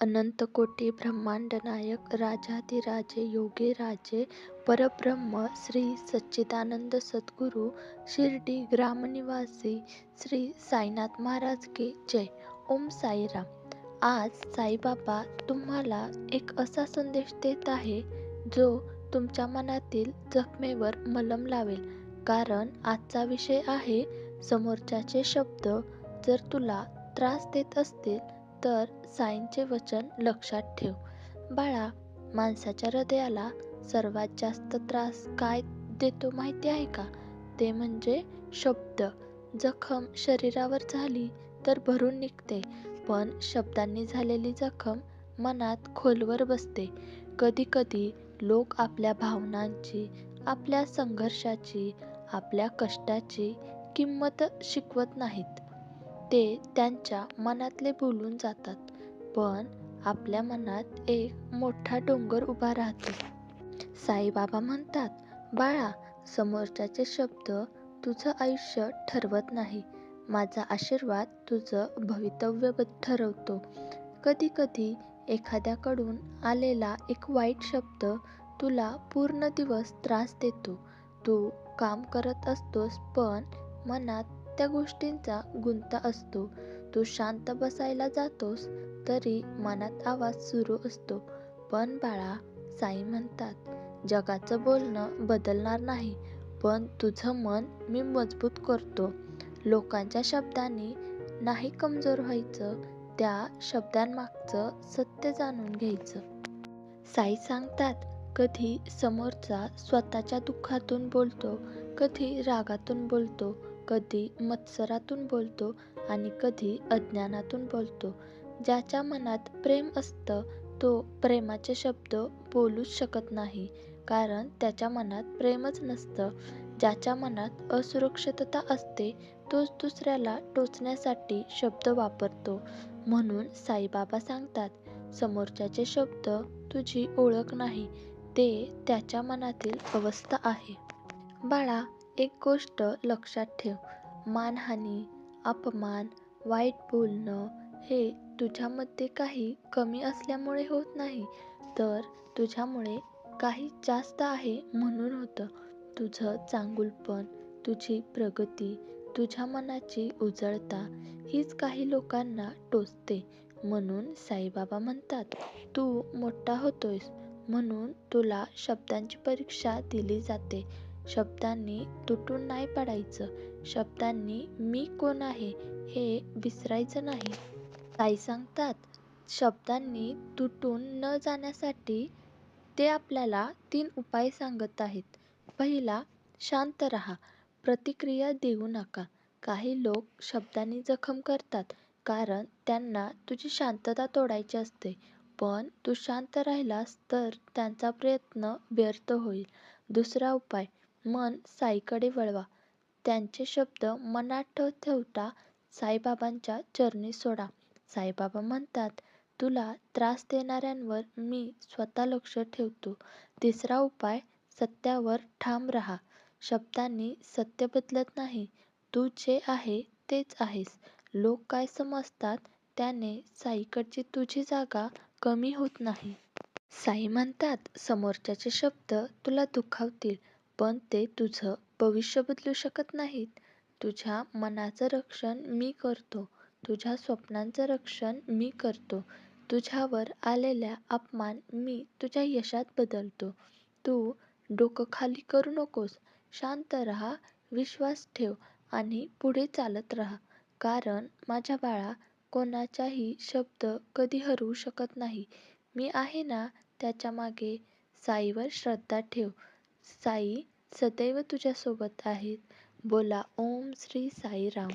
अनंतकोटी ब्रह्मांड नायक राजाधिराजे योगीराजे परब्रह्म श्री सच्चिदानंद सद्गुरू शिर्डी ग्रामनिवासी श्री साईनाथ महाराज की जय. ओम साईराम. आज साईबाबा तुम्हाला एक असा संदेश देत आहे जो तुमच्या मनातील जखमेवर मलम लावेल. कारण आजचा विषय आहे समोरच्याचे शब्द जर तुला त्रास देत असतील तर साईंचे वचन लक्षात ठेव. बाळा माणसाच्या हृदयाला सर्वात जास्त त्रास काय देतो माहिती आहे का? ते म्हणजे शब्द. जखम शरीरावर झाली तर भरून निघते पण शब्दांनी झालेली जखम मनात खोलवर बसते. कधी कधी लोक आपल्या भावनांची आपल्या संघर्षाची आपल्या कष्टाची किंमत शिकवत नाहीत. ते त्यांच्या मनातले बोलून जातात. पण आपल्या मनात एक मोठा डोंगर उभा राहतो. साईबाबा म्हणतात बाळा समोरच्याचे शब्द तुझं आयुष्य ठरवत नाही. माझा आशीर्वाद तुझं भवितव्य ठरवतो. कधी कधी एखाद्याकडून आलेला एक वाईट शब्द तुला पूर्ण दिवस त्रास देतो. तू काम करत असतोस पण मनात त्या गोष्टींचा गुंता असतो. तू शांत बसायला जातोस तरी मनात आवाज सुरू असतो. पण बाळा साई म्हणतात जगाचं बोलणं बदलणार नाही पण तुझं मन मी मजबूत करतो. लोकांच्या शब्दांनी नाही कमजोर व्हायचं त्या शब्दांमागचं सत्य जाणून घ्यायचं. साई सांगतात कधी समोरचा स्वतःच्या दुःखातून बोलतो कधी रागातून बोलतो कधी मत्सरातून बोलतो आणि कधी अज्ञानातून बोलतो. ज्याच्या मनात प्रेम असतं तो प्रेमाचे शब्द बोलूच शकत नाही. कारण त्याच्या मनात प्रेमच नसतं. ज्याच्या मनात असुरक्षितता असते तोच दुसऱ्याला टोचण्यासाठी शब्द वापरतो. म्हणून साईबाबा सांगतात समोरच्याचे शब्द तुझी ओळख नाही ते त्याच्या मनातील अवस्था आहे. बाळा एक गोष्ट लक्षात ठेव. मानहानी अपमान वाईट बोलणं हे तुझ्यामध्ये काही कमी असल्यामुळे होत नाही तर तुझ्यामुळे काही जास्त आहे म्हणून होतं. तुझं चांगुलपण तुझी प्रगती तुझ्या मनाची उजळता हीच काही लोकांना टोचते म्हणून साईबाबा म्हणतात तू मोठा होतोयस म्हणून तुला शब्दांची परीक्षा दिली जाते. शब्दांनी तुटून नाही पडायचं. शब्दांनी मी कोण आहे हे विसरायचं नाही. ताई सांगतात शब्दांनी तुटून न जाण्यासाठी ते आपल्याला तीन उपाय सांगत आहेत. पहिला शांत राहा. प्रतिक्रिया देऊ नका. काही लोक शब्दांनी जखम करतात कारण त्यांना तुझी शांतता तोडायची असते. पण तू शांत राहिलास तर त्यांचा प्रयत्न व्यर्थ होईल. दुसरा उपाय मन साईकडे वळवा. त्यांचे शब्द मनात ठेवता साईबाबांच्या चरणी सोडा. साईबाबा म्हणतात तुला त्रास देणाऱ्यांवर मी स्वतः लक्ष ठेवतो. तिसरा उपाय सत्यावर ठाम राहा. शब्दांनी सत्य बदलत नाही. तू जे आहे तेच आहेस. लोक काय समजतात त्याने साईकडची तुझी जागा कमी होत नाही. साई म्हणतात समोरच्याचे शब्द तुला दुखावतील. पण ते तुझं भविष्य बदलू शकत नाहीत. तुझ्या मनाचं रक्षण मी करतो. तुझ्या स्वप्नांचं रक्षण मी करतो. तुझ्यावर आलेल्या अपमान मी तुझ्या यशात बदलतो. तू डोकं खाली करू नकोस. शांत राहा विश्वास ठेव आणि पुढे चालत राहा. कारण माझ्या बाळा कोणाचाही शब्द कधी हरवू शकत नाही. मी आहे ना त्याच्यामागे साईवर श्रद्धा ठेव. साई सदैव तुझ्यासोबत आहेत. बोला ओम श्री साईराम.